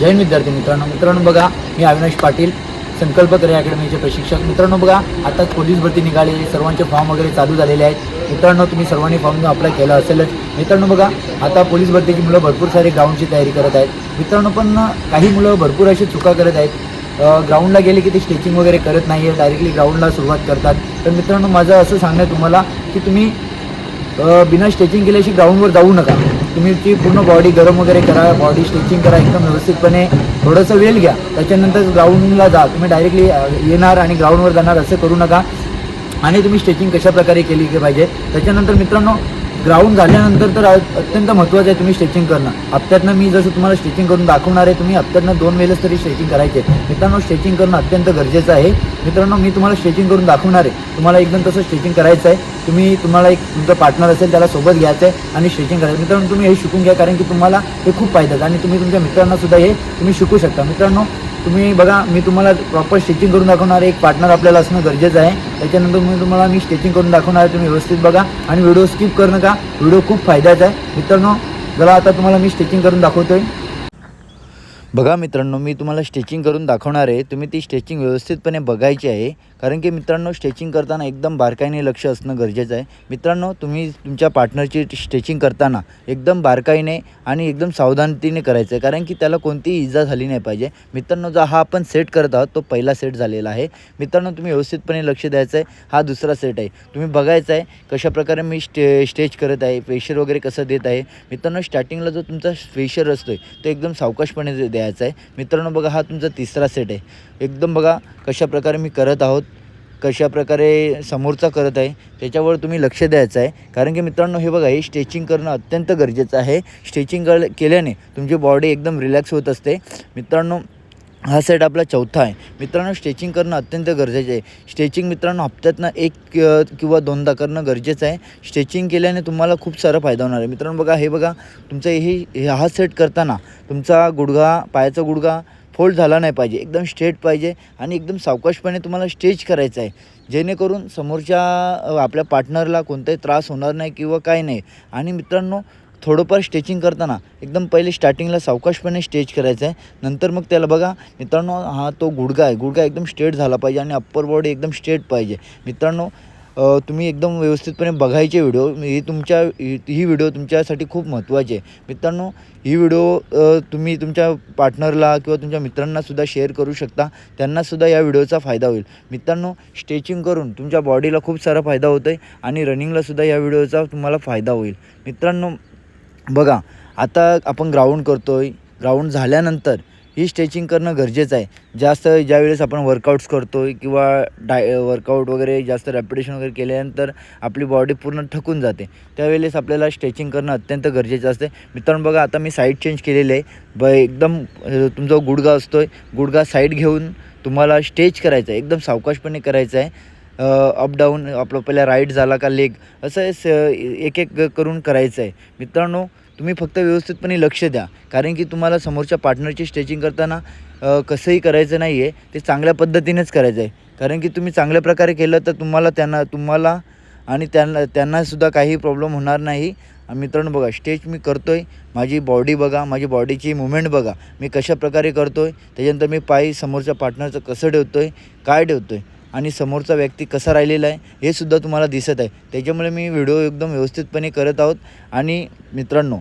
जैन विद्यार्थी मित्रांनो. मित्रांनो बघा मी अविनाश पाटील संकल्प करे अकॅडमीचे प्रशिक्षक. मित्रांनो बघा आता पोलीस भरती निघाली सर्वांचे फॉर्म वगैरे चालू झालेले आहेत. मित्रांनो तुम्ही सर्वांनी फॉर्म अप्लाय केला असेलच. मित्रांनो बघा आता पोलीस भरतीची मुलं भरपूर सारे ग्राउंडची तयारी करत आहेत. मित्रांनो पण काही मुलं भरपूर अशी चुका करत आहेत. ग्राउंडला गेले की ते स्टेचिंग वगैरे करत नाही आहे डायरेक्टली ग्राउंडला सुरुवात करतात. तर मित्रांनो माझं असं सांगणं तुम्हाला की तुम्ही बिना स्टेचिंग केल्याशी ग्राउंडवर जाऊ नका. तुम्ही ती पूर्ण बॉडी गरम वगैरे करा बॉडी स्ट्रेचिंग करा एकदम व्यवस्थितपणे थोडंसं वेळ घ्या. त्याच्यानंतर ग्राउंडला जा. तुम्ही डायरेक्टली येणार आणि ग्राउंडवर जाणार असं करू नका. आणि तुम्ही स्ट्रेचिंग कशा प्रकारे केली की पाहिजे? त्याच्यानंतर मित्रांनो ग्राउंड झाल्यानंतर तर अत्यंत महत्त्वाचं आहे तुम्ही स्ट्रेचिंग करणं. हप्त्यातनं मी जसं तुम्हाला स्ट्रेचिंग करून दाखवणार आहे तुम्ही हप्त्यातनं दोन वेळेस तरी स्ट्रेचिंग करायचे. मित्रांनो स्ट्रेचिंग करणं अत्यंत गरजेचं आहे. मित्रांनो मी तुम्हाला स्ट्रेचिंग करून दाखवणार आहे. तुम्हाला एकदम तसं स्ट्रेचिंग करायचं आहे. तुम्ही तुम्हाला एक तुमचं पार्टनर असेल त्याला सोबत घ्यायचं आहे आणि स्ट्रेचिंग करायचं. मित्रांनो तुम्ही हे शिकून घ्या कारण की तुम्हाला हे खूप फायदा आणि तुम्ही तुमच्या मित्रांना सुद्धा हे तुम्ही शिकू शकता. मित्रांनो तुम्ही बघा मी तुम्हाला प्रॉपर स्टिचिंग करून दाखवणार आहे. एक पार्टनर आपल्याला असणं गरजेचं आहे. त्याच्यानंतर मी तुम्हाला मी स्टिचिंग करून दाखवणार आहे. तुम्ही व्यवस्थित बघा आणि व्हिडिओ स्किप करू नका. व्हिडिओ खूप फायद्याचा आहे. मित्रांनो जरा आता तुम्हाला मी स्टिचिंग करून दाखवतो आहे बघा मित्रांनो मी तुम्हाला स्ट्रेचिंग करून दाखवणार आहे. तुम्ही ती स्टेचिंग व्यवस्थितपणे बघायची आहे. कारण की मित्रांनो स्ट्रेचिंग करताना एकदम बारकाईने लक्ष असणं गरजेचं आहे. मित्रांनो तुम्ही तुमच्या पार्टनरची स्ट्रेचिंग करताना एकदम बारकाईने आणि एकदम सावधानतेने करायचं आहे. कारण की त्याला कोणतीही इजा झाली नाही पाहिजे. मित्रांनो जो हा आपण सेट करत आहोत तो पहिला सेट झालेला आहे. मित्रांनो तुम्ही व्यवस्थितपणे लक्ष द्यायचं आहे. हा दुसरा सेट आहे. तुम्ही बघायचं आहे कशाप्रकारे मी स्टे स्टेच करत आहे. प्रेशर वगैरे कसं देत आहे. मित्रांनो स्टार्टिंगला जो तुमचा फेशियर असतो आहे तो एकदम सावकाशपणे दे- यायचं आहे मित्रांनो बघा हा तुमचा तिसरा सेट आहे. एकदम बघा कशाप्रकारे मी करत आहोत कशा प्रकारे समोरचा करत आहे त्याच्यावर तुम्ही लक्ष द्यायचं आहे कारण की मित्रांनो हे बघा हे स्ट्रेचिंग करणं अत्यंत गरजेचं आहे. स्ट्रेचिंग केल्याने तुमची बॉडी एकदम रिलॅक्स होत असते. मित्रांनो हा सेट आपला चौथा आहे. मित्रांनो स्ट्रेचिंग करणं अत्यंत गरजेचं आहे. स्ट्रेचिंग मित्रांनो हप्त्यातनं एक किंवा दोनदा करणं गरजेचं आहे. स्ट्रेचिंग केल्याने तुम्हाला खूप सारा फायदा होणार आहे. मित्रांनो बघा हे बघा तुमचं हे हा सेट करताना तुमचा गुडघा पायाचा गुडघा फोल्ड झाला नाही पाहिजे. एकदम स्ट्रेट पाहिजे आणि एकदम सावकाशपणे तुम्हाला स्ट्रेच करायचं आहे. जेणेकरून समोरच्या आपल्या पार्टनरला कोणताही त्रास होणार नाही किंवा काय नाही. आणि मित्रांनो थोडंफार स्टेचिंग करताना एकदम पहिले स्टार्टिंगला सावकाशपणे स्टेच करायचं आहे नंतर मग त्याला बघा मित्रांनो हा तो गुडघा आहे. गुडघा एकदम स्ट्रेट झाला पाहिजे आणि अप्पर बॉडी एकदम स्ट्रेट पाहिजे. मित्रांनो तुम्ही एकदम व्यवस्थितपणे बघायचे व्हिडिओ. ही तुमच्या ही व्हिडिओ तुमच्यासाठी खूप महत्त्वाची आहे. मित्रांनो ही व्हिडिओ तुम्ही तुमच्या पार्टनरला किंवा तुमच्या मित्रांनासुद्धा शेअर करू शकता. त्यांनासुद्धा या व्हिडिओचा फायदा होईल. मित्रांनो स्ट्रेचिंग करून तुमच्या बॉडीला खूप सारा फायदा होतो आहे आणि रनिंगलासुद्धा या व्हिडिओचा तुम्हाला फायदा होईल. मित्रांनो बघा आता आपण ग्राउंड करतो आहे ग्राउंड झाल्यानंतर ही स्ट्रेचिंग करणं गरजेचं आहे. जास्त ज्यावेळेस आपण वर्कआउट्स करतो आहे किंवा डाय वर्कआउट वगैरे जास्त रॅपिटेशन वगैरे केल्यानंतर आपली बॉडी पूर्ण थकून जाते. त्यावेळेस आपल्याला स्ट्रेचिंग करणं अत्यंत गरजेचं असते. मित्रांनो बघा आता मी साईड चेंज केलेली आहे. ब एकदम तुमचा गुडघा असतो आहे गुडघा साईड घेऊन तुम्हाला स्टेच करायचा आहे. एकदम सावकाशपणे करायचं आहे. अप डाऊन आपलं पहिला राईट झाला का लेग असं स एक एक करून करायचं आहे मित्रांनो तुम्ही फक्त व्यवस्थितपणे लक्ष द्या. कारण की तुम्हाला समोरच्या पार्टनरची स्ट्रेचिंग करताना कसंही करायचं नाही आहे ते चांगल्या पद्धतीनेच करायचं आहे कारण की तुम्ही चांगल्या प्रकारे केलं तर तुम्हाला त्यांना तुम्हाला आणि त्यांना त्यांनासुद्धा काही प्रॉब्लेम होणार नाही. मित्रांनो बघा स्टेच मी करतो आहे माझी बॉडी बघा माझी बॉडीची मुवमेंट बघा. मी कशा प्रकारे करतो आहे त्याच्यानंतर मी पाय समोरच्या पार्टनरचं कसं ठेवतो आहे काय ठेवतो आहे आणि समोरचा व्यक्ती कसा राहिलेला आहे हे सुद्धा तुम्हाला दिसत आहे. त्याच्यामुळे मी व्हिडिओ एकदम व्यवस्थितपणे करत आहोत. आणि मित्रांनो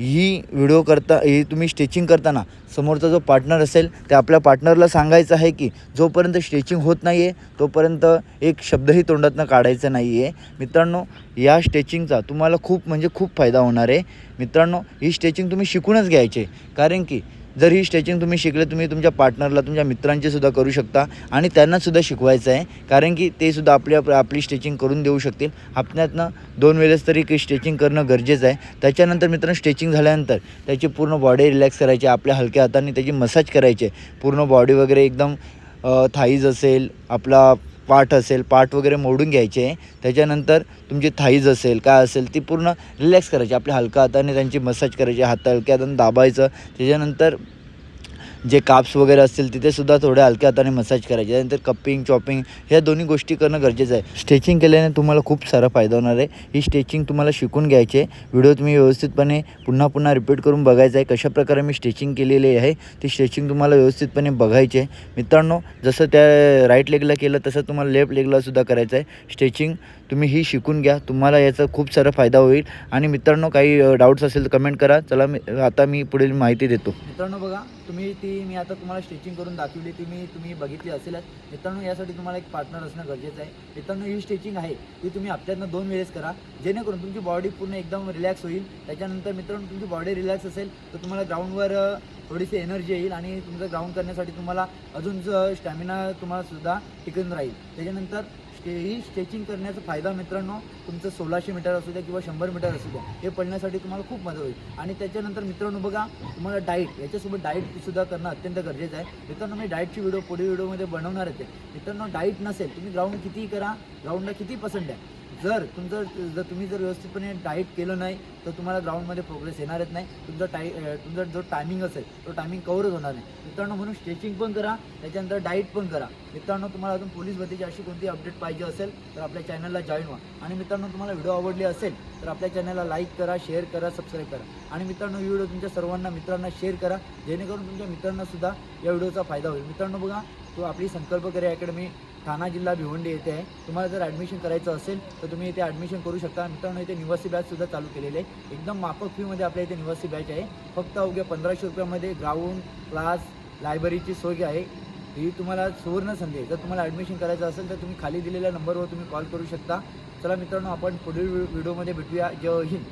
ही व्हिडिओ करता ही तुम्ही स्टेचिंग करताना समोरचा जो पार्टनर असेल ते आपल्या पार्टनरला सांगायचं आहे की जोपर्यंत स्ट्रेचिंग होत नाही आहे तोपर्यंत एक शब्दही तोंडातनं काढायचा नाही आहे मित्रांनो या स्टेचिंगचा तुम्हाला खूप म्हणजे खूप फायदा होणार आहे. मित्रांनो ही स्टेचिंग तुम्ही शिकूनच घ्यायचे. कारण की जर ही स्ट्रेचिंग तुम्ही शिकले तुम्ही तुमच्या पार्टनरला तुमच्या मित्रांची सुद्धा करू शकता आणि त्यांनासुद्धा शिकवायचं आहे. कारण की ते सुद्धा आपल्या आपली स्ट्रेचिंग करून देऊ शकतील. हप्त्यातनं दोन वेळेस तरी की स्ट्रेचिंग करणं गरजेचं आहे. त्याच्यानंतर मित्रांनो स्ट्रेचिंग झाल्यानंतर त्याची पूर्ण बॉडी रिलॅक्स करायची आपल्या हलक्या हाताने त्याची मसाज करायची आहे. पूर्ण बॉडी वगैरे एकदम थाईज असेल आपला पाठ असेल पाठ वगैरे मोडून घ्यायचे त्याच्यानंतर तुमची थाईज असेल काय असेल ती पूर्ण रिलॅक्स करायची. आपल्या हलका हाताने त्यांची मसाज करायची हात हलक्या हाताने दाबायचं त्याच्यानंतर जे काप्स वगैरे असतील तिथेसुद्धा थोड्या हलक्या हाताने मसाज करायचे. त्यानंतर कपिंग चॉपिंग ह्या दोन्ही गोष्टी करणं गरजेचं आहे. स्ट्रेचिंग केल्याने तुम्हाला खूप सारा फायदा होणार आहे. ही स्ट्रेचिंग तुम्हाला शिकून घ्यायची आहे. व्हिडिओ तुम्ही व्यवस्थितपणे पुन्हा पुन्हा रिपीट करून बघायचं आहे. कशाप्रकारे मी स्ट्रेचिंग केलेली आहे ती स्ट्रेचिंग तुम्हाला व्यवस्थितपणे बघायची आहे. मित्रांनो जसं त्या राईट लेगला केलं तसं तुम्हाला लेफ्ट लेगला सुद्धा करायचं आहे. स्ट्रेचिंग तुम्ही ही शिकून घ्या. तुम्हाला याचा खूप सारा फायदा होईल. आणि मित्रांनो काही डाऊट्स असेल तर कमेंट करा. चला मी आता मी पुढील माहिती देतो. मित्रांनो बघा तुम्ही ती मी आता तुम्हाला स्टिचिंग करून दाखवली ती मी तुम्ही बघितली असेलच मित्रांनो यासाठी तुम्हाला एक पार्टनर असणं गरजेचं आहे. मित्रांनो ही स्टिचिंग आहे ती तुम्ही हप्त्यातनं दोन वेळेस करा. जेणेकरून तुमची बॉडी पूर्ण एकदम रिलॅक्स होईल. त्याच्यानंतर मित्रांनो तुमची बॉडी रिलॅक्स असेल तर तुम्हाला ग्राउंडवर थोडीशी एनर्जी येईल आणि तुमचं ग्राउंड करण्यासाठी तुम्हाला अजून स्टॅमिना तुम्हाला सुद्धा टिकून राहील. त्याच्यानंतर स्टे ही स्ट्रेचिंग करण्याचा फायदा मित्रांनो तुमचं सोळाशे मीटर असू द्या किंवा शंभर मीटर असू द्या हे पडण्यासाठी तुम्हाला खूप मदत होईल. आणि त्याच्यानंतर मित्रांनो बघा तुम्हाला डाईट याच्यासोबत डाईट सुद्धा करणं अत्यंत गरजेचं आहे. मित्रांनो मी डाईटची व्हिडिओ पुढील व्हिडिओमध्ये बनवणारच आहे. मित्रांनो डाईट नसेल तुम्ही ग्राउंड कितीही करा ग्राउंडला किती पसंत द्या. जर तुमचं जर तुम्ही जर व्यवस्थितपणे डाईट केलं नाही तर तुम्हाला ग्राउंडमध्ये प्रोग्रेस येणारच नाही. तुमचा टाई तुमचा जो टायमिंग असेल तो टायमिंग कवरच होणार नाही. मित्रांनो म्हणून स्ट्रेचिंग पण करा त्याच्यानंतर डाईट पण करा. मित्रांनो तुम्हाला अजून पोलीस भरतीची अशी कोणती अपडेट पाहिजे असेल तर आपल्या चॅनलला जॉईन व्हा. आणि मित्रांनो तुम्हाला व्हिडिओ आवडली असेल तर आपल्या चॅनलला लाईक करा शेअर करा सबस्क्राईब करा. आणि मित्रांनो ही व्हिडिओ तुमच्या सर्वांना मित्रांना शेअर करा. जेणेकरून तुमच्या मित्रांनासुद्धा या व्हिडिओचा फायदा होईल. मित्रांनो बघा तो आपली संकल्प करे अकॅडमी ठाणा जिल्हा भिवंडी येथे आहे. तुम्हाला जर ॲडमिशन करायचं असेल तर तुम्ही इथे ॲडमिशन करू शकता. मित्रांनो इथे निवासी बॅचसुद्धा चालू केलेली आहे एकदम माफक फीमध्ये आपल्या इथे निवासी बॅच आहे. फक्त अवघ्या पंधराशे रुपयामध्ये ग्राउंड क्लास लायब्ररीची सोय आहे. ही तुम्हाला सुवर्ण संधी आहे. जर तुम्हाला ॲडमिशन करायचं असेल तर तुम्ही खाली दिलेल्या नंबरवर तुम्ही कॉल करू शकता. चला मित्रांनो आपण पुढील व्हिडिओमध्ये भेटूया. जय हिंद.